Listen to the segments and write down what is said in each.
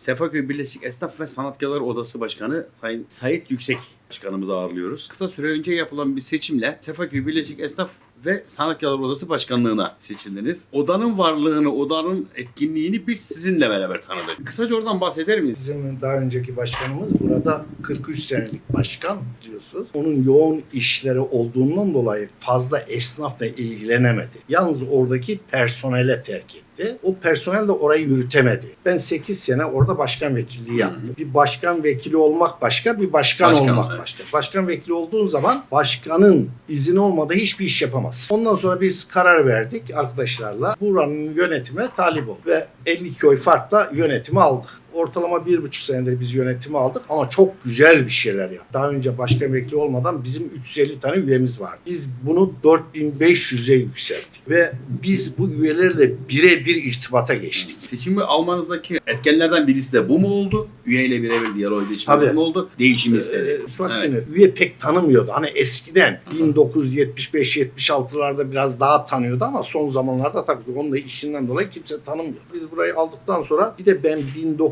Sefaköy Birleşik Esnaf ve Sanatkarlar Odası Başkanı Sayın Sait Yüksek Başkanımızı ağırlıyoruz. Kısa süre önce yapılan bir seçimle Sefaköy Birleşik Esnaf ve Sanatkarlar Odası Başkanlığına seçildiniz. Odanın varlığını, odanın etkinliğini biz sizinle beraber tanıdık. Kısaca oradan bahseder miyiz? Bizim daha önceki başkanımız burada 43 senelik başkan biliyorsunuz. Onun yoğun işleri olduğundan dolayı fazla esnafla ilgilenemedi. Yalnız oradaki personele terk etti. O personel de orayı yürütemedi. Ben 8 sene orada başkan vekilliği yaptım. Bir başkan vekili olmak başka, bir başkan, Başkan, olmak evet. başka. Başkan vekili olduğun zaman başkanın izni olmadan hiçbir iş yapamaz. Ondan sonra biz karar verdik arkadaşlarla. Buranın yönetimine talip olduk ve 52 oy farkla yönetimi aldık. Ortalama bir buçuk senedir biz yönetimi aldık ama çok güzel bir şeyler yaptık. Daha önce başkan vekili olmadan bizim 350 tane üyemiz vardı. Biz bunu 4500'e yükselttik ve biz bu üyelerle birebir irtibata geçtik. Seçimi almanızdaki etkenlerden birisi de bu mu oldu? Üyeyle birebir diyalog Tabii. mi oldu? Değişimi istedi. Ee, Suat Evet. üye pek tanımıyordu. Hani eskiden 1975-76'larda biraz daha tanıyordu ama son zamanlarda tabii ki onun da işinden dolayı kimse tanımıyor. Biz burayı aldıktan sonra bir de ben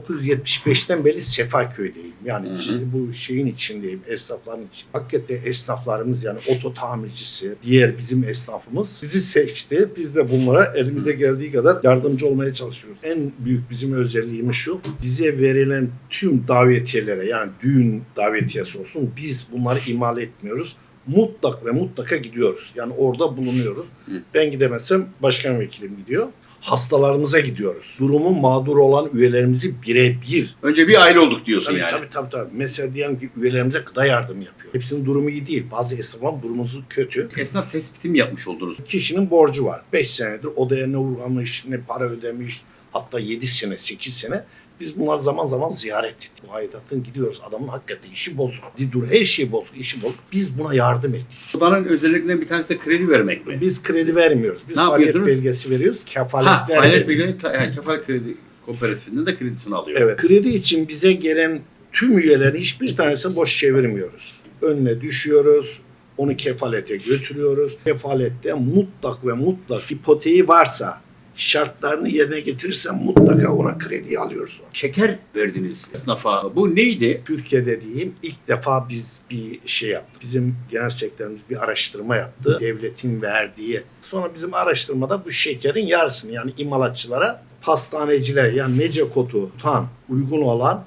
1975'ten beri Sefaköy'deyim. Yani Hı hı. şimdi bu şeyin içindeyim, esnafların için. Hakikaten esnaflarımız yani oto tamircisi, diğer bizim esnafımız bizi seçti. Biz de bunlara elimize geldiği kadar yardımcı olmaya çalışıyoruz. En büyük bizim özelliğimiz şu, bize verilen tüm davetiyelere yani düğün davetiyesi olsun biz bunları imal etmiyoruz. Mutlak ve mutlaka gidiyoruz. Yani orada bulunuyoruz. Hı. Ben gidemezsem başkan vekilim gidiyor. Hastalarımıza gidiyoruz. Durumu mağdur olan üyelerimizi birebir Önce bir aile olduk diyorsun Tabii, yani. tabii tabii tabii. Mesela diyelim ki üyelerimize gıda yardımı yapıyor. Hepsinin durumu iyi değil. Bazı esnafların durumu kötü. Esnaf tespiti mi yapmış oldunuz? Kişinin borcu var. 5 senedir odaya ne uğramış, ne para ödemiş. Hatta 7 sene, 8 sene. Biz bunlar zaman zaman ziyaret ettik. Bu aidatın gidiyoruz. Adamın hakikaten işi bozuk. Dur her şey bozuk, işi bozuk. Biz buna yardım ettik. Odanın özelliklerinden bir tanesi de kredi vermek mi? Biz kredi vermiyoruz. Biz Ne faaliyet belgesi veriyoruz. Kefalet Ha, faaliyet bilgileri yani kefal kredi kooperatifinde de kredisini alıyor. Evet. Kredi için bize gelen tüm üyeleri hiçbir tanesini boş çevirmiyoruz. Önüne düşüyoruz. Onu kefalete götürüyoruz. Kefalette mutlak ve mutlak ipoteği varsa şartlarını yerine getirirsen mutlaka ona kredi alıyorsun. Şeker verdiniz esnafa. Bu neydi? Türkiye'de diyeyim ilk defa biz bir şey yaptık. Bizim genel sekreterimiz bir araştırma yaptı. Devletin verdiği. Sonra bizim araştırmada bu şekerin yarısını yani imalatçılara, pastanecilere yani nece kotu tutan uygun olan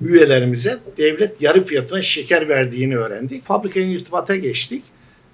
üyelerimize devlet yarı fiyatına şeker verdiğini öğrendik. Fabrikaya irtibata geçtik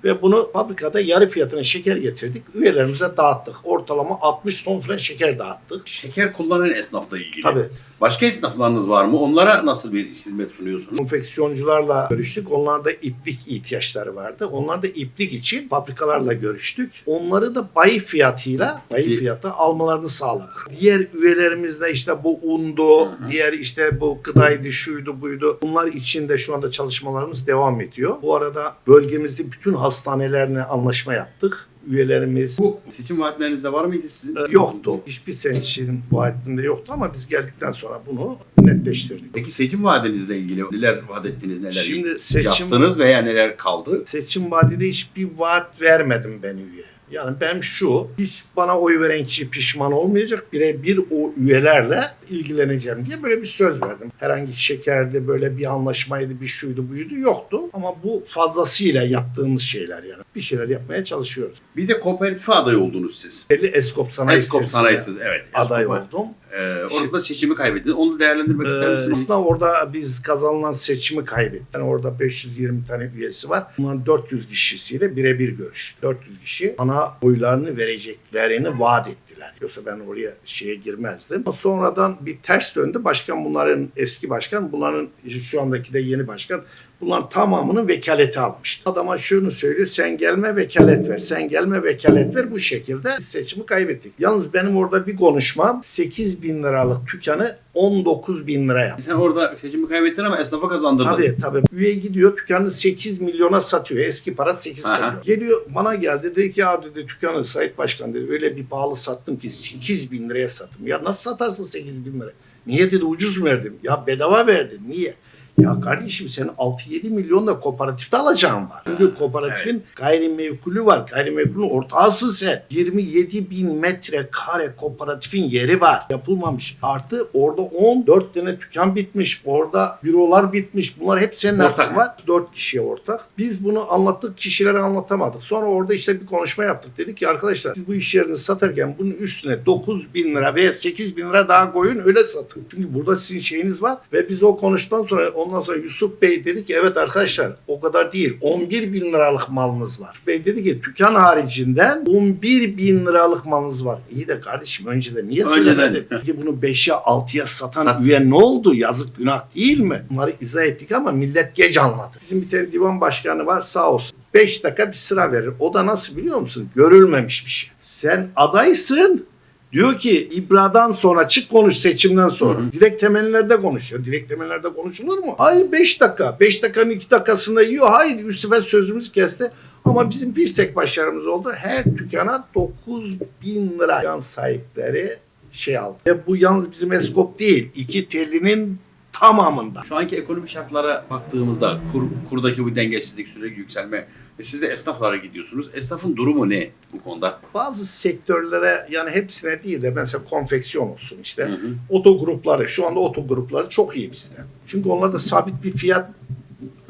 ve bunu fabrikada yarı fiyatına şeker getirdik. Üyelerimize dağıttık. Ortalama 60 ton falan şeker dağıttık. Şeker kullanan esnafla ilgili. Tabii. Başka esnaflarınız var mı? Onlara nasıl bir hizmet sunuyorsunuz? konfeksiyoncularla görüştük. Onlarda iplik ihtiyaçları vardı. Onlar da iplik için fabrikalarla görüştük. Onları da bayi fiyatıyla, bayi fiyata almalarını sağladık. Diğer üyelerimizde işte bu undu, diğer işte bu gıdaydı, şuydu, buydu. Bunlar için de şu anda çalışmalarımız devam ediyor. Bu arada bölgemizde bütün hastanelerle anlaşma yaptık. Üyelerimiz Bu seçim vaatlerinizde var mıydı sizin? e, yoktu. Hiçbir seçim vaadinde yoktu ama biz geldikten sonra bunu netleştirdik. Peki seçim vaadinizle ilgili neler vaat ettiniz, neler Şimdi seçim yaptınız veya neler kaldı? seçim vadide hiçbir vaat vermedim ben üye. Yani ben şu, hiç bana oy veren kişi pişman olmayacak. Birebir o üyelerle ilgileneceğim diye böyle bir söz verdim. Herhangi şekerde böyle bir anlaşmaydı, bir şuydu, buydu yoktu. Ama bu fazlasıyla yaptığımız şeyler yani. Bir şeyler yapmaya çalışıyoruz. Bir de kooperatife aday oldunuz siz. Belli Eskop Sanayi Eskop Sitesi'ne sanayisi, evet. aday Eskop'a. oldum. Ee, orada seçimi kaybettiniz. Onu değerlendirmek ister Ee, misiniz? aslında orada biz kazanılan seçimi kaybettik. Yani orada 520 tane üyesi var. Bunların 400 kişisiyle birebir görüştük. 400 kişi ana oylarını vereceklerini vaat ettiler. Yoksa ben oraya şeye girmezdim. Sonradan bir ters döndü. Başkan bunların eski başkan, bunların şu andaki de yeni başkan Bunların tamamını vekalete almıştı. Adama şunu söylüyor, sen gelme vekalet ver, sen gelme vekalet ver. Bu şekilde seçimi kaybettik. Yalnız benim orada bir konuşmam 8 bin liralık dükkanı 19 bin lira yaptı. Sen orada seçimi kaybettin ama esnafa kazandırdın. Tabii tabii. Üye gidiyor dükkanı 8 milyona satıyor. Eski para 8 Aha. satıyor. Geliyor bana geldi dedi ki abi dedi dükkanı Sayit Başkan dedi öyle bir pahalı sattım ki 8 bin liraya sattım. Ya nasıl satarsın 8 bin lira? Niye dedi ucuz mu verdim? Ya bedava verdim. Niye? Ya kardeşim senin 6-7 milyon da kooperatifte alacağın var. Çünkü kooperatifin gayrimenkulü var. Gayrimenkulün ortağısın sen. 27 bin metre kare kooperatifin yeri var. Yapılmamış. Artı orada 14 tane dükkan bitmiş. Orada bürolar bitmiş. Bunlar hep senin Ortak. var. 4 kişiye ortak. Biz bunu anlattık kişilere anlatamadık. Sonra orada işte bir konuşma yaptık. Dedik ki arkadaşlar siz bu iş yerini satarken bunun üstüne 9 bin lira veya 8 bin lira daha koyun öyle satın. Çünkü burada sizin şeyiniz var ve biz o konuştan sonra ondan sonra Yusuf Bey dedi ki evet arkadaşlar o kadar değil 11 bin liralık malınız var. Bey dedi ki dükkan haricinden 11 bin liralık malınız var. İyi de kardeşim önceden niye söylemedin? Peki bunu 5'e 6'ya satan Sat- üye ne oldu? Yazık günah değil mi? Bunları izah ettik ama millet geç anladı. Bizim bir tane divan başkanı var sağ olsun. 5 dakika bir sıra verir. O da nasıl biliyor musun? Görülmemiş bir şey. Sen adaysın. Diyor ki İbra'dan sonra çık konuş seçimden sonra. Hı hı. Direkt temellerde konuş. Ya direkt temellerde konuşulur mu? Hayır 5 dakika. 5 dakikanın 2 dakikasında yiyor. Hayır sefer sözümüz kesti. Ama bizim bir tek başarımız oldu. Her dükkana 9 bin lira yan sahipleri şey aldı. Ve bu yalnız bizim eskop değil. İki telinin tamamında. Şu anki ekonomik şartlara baktığımızda kur, kurdaki bu dengesizlik sürekli yükselme ve siz de esnaflara gidiyorsunuz. Esnafın durumu ne bu konuda? Bazı sektörlere yani hepsine değil de mesela konfeksiyon olsun işte. Hı hı. Otogrupları şu anda otogrupları çok iyi bizde. Çünkü onlarda sabit bir fiyat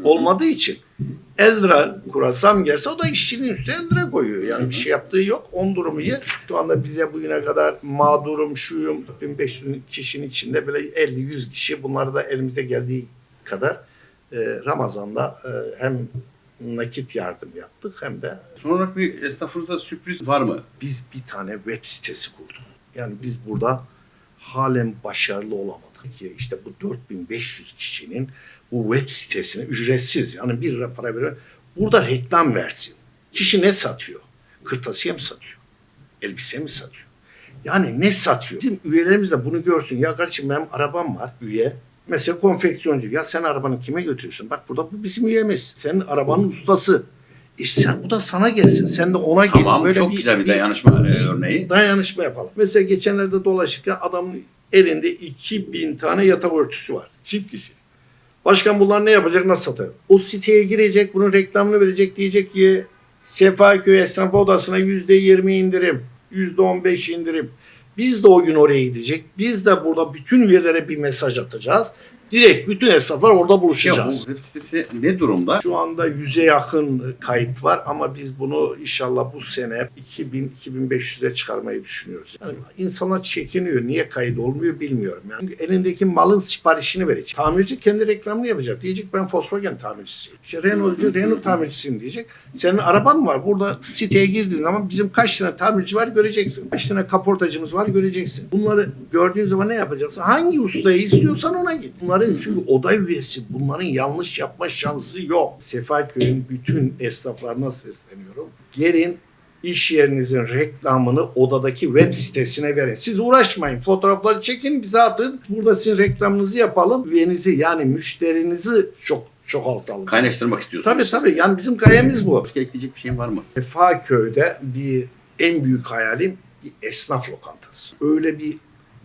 olmadığı için 50 lira kura zam gelse o da işçinin üstüne 50 lira koyuyor. Yani bir şey yaptığı yok. On durumu iyi. Şu anda bize bugüne kadar mağdurum şuyum 1500 kişinin içinde böyle 50-100 kişi bunları da elimizde geldiği kadar e, Ramazan'da e, hem nakit yardım yaptık hem de Son olarak bir esnafınıza sürpriz var mı? biz bir tane web sitesi kurduk. Yani biz burada halen başarılı olamadık ki işte bu 4500 kişinin bu web sitesine ücretsiz yani bir lira para veriyor. Burada reklam versin. Kişi ne satıyor? Kırtasiye mi satıyor? Elbise mi satıyor? Yani ne satıyor? Bizim üyelerimiz de bunu görsün. Ya kardeşim benim arabam var üye. Mesela konfeksiyoncu. Ya sen arabanı kime götürüyorsun? Bak burada bu bizim üyemiz. Senin arabanın ustası. E sen, bu da sana gelsin. Sen de ona gel. Tamam Böyle çok güzel bir dayanışma e, örneği. dayanışma yapalım. Mesela geçenlerde dolaşırken adamın elinde 2000 tane yatak örtüsü var. Çift kişi. Başkan bunlar ne yapacak, nasıl satacak? O siteye girecek, bunun reklamını verecek, diyecek ki Sefaköy Esnaf Odası'na %20 indirim, %15 indirim. Biz de o gün oraya gidecek. Biz de burada bütün üyelere bir mesaj atacağız. Direkt bütün esnaflar orada Ya bu buluşacağız. web sitesi ne durumda? Şu anda yüze yakın kayıt var ama biz bunu inşallah bu sene 2000-2500'e çıkarmayı düşünüyoruz. Yani insanlar çekiniyor. Niye kayıt olmuyor bilmiyorum. Yani Çünkü elindeki malın siparişini verecek. Tamirci kendi reklamını yapacak. Diyecek ben Volkswagen tamircisiyim. İşte Renault'cu Renault tamircisiyim diyecek. Senin araban var. Burada siteye girdiğin zaman bizim kaç tane tamirci var göreceksin. Kaç tane kaportacımız var göreceksin. Bunları gördüğün zaman ne yapacaksın? Hangi ustayı istiyorsan ona git. Bunların çünkü oda üyesi bunların yanlış yapma şansı yok. Sefaköy'ün bütün esnaflarına sesleniyorum. Gelin iş yerinizin reklamını odadaki web sitesine verin. Siz uğraşmayın. Fotoğrafları çekin bize atın. Burada sizin reklamınızı yapalım. Üyenizi yani müşterinizi çok çoğaltalım. Kaynaştırmak istiyorsunuz. Tabii tabii. Yani bizim gayemiz bu. Başka ekleyecek bir şeyin var mı? Sefaköy'de bir en büyük hayalim bir esnaf lokantası. Öyle bir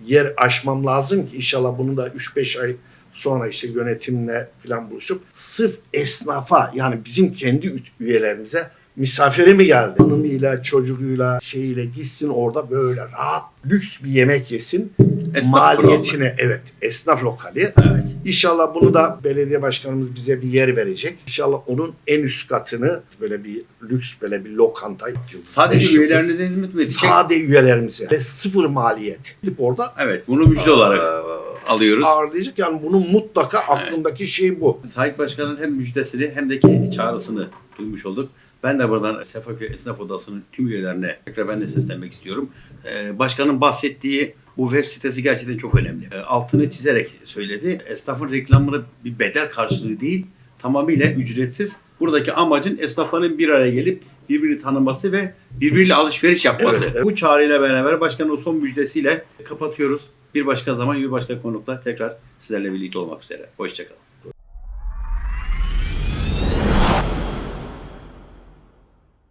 yer açmam lazım ki inşallah bunu da 3-5 ay sonra işte yönetimle falan buluşup sırf esnafa yani bizim kendi üyelerimize misafiri mi geldi? Hanımıyla, çocuğuyla, şeyiyle gitsin orada böyle rahat lüks bir yemek yesin. Esnaf Maliyetine evet esnaf lokali. Evet. İnşallah bunu da belediye başkanımız bize bir yer verecek. İnşallah onun en üst katını böyle bir lüks böyle bir lokanta. Sadece üyelerinize hizmet mi edecek? Sade üyelerimize ve sıfır maliyet. Gidip orada Evet bunu müjde olarak eee, alıyoruz. ağırlayacak. Yani bunun mutlaka aklımdaki şey bu. Sahip Başkan'ın hem müjdesini hem de ki çağrısını duymuş olduk. Ben de buradan Sefaköy Esnaf Odası'nın tüm üyelerine tekrar ben de seslenmek istiyorum. Ee, başkanın bahsettiği bu web sitesi gerçekten çok önemli. Ee, altını çizerek söyledi. Esnafın reklamını bir bedel karşılığı değil, tamamıyla ücretsiz. Buradaki amacın esnafların bir araya gelip birbirini tanıması ve birbiriyle alışveriş yapması. Evet, evet. Bu çağrıyla beraber başkanın o son müjdesiyle kapatıyoruz. Bir başka zaman bir başka konukla tekrar sizlerle birlikte olmak üzere. Hoşçakalın.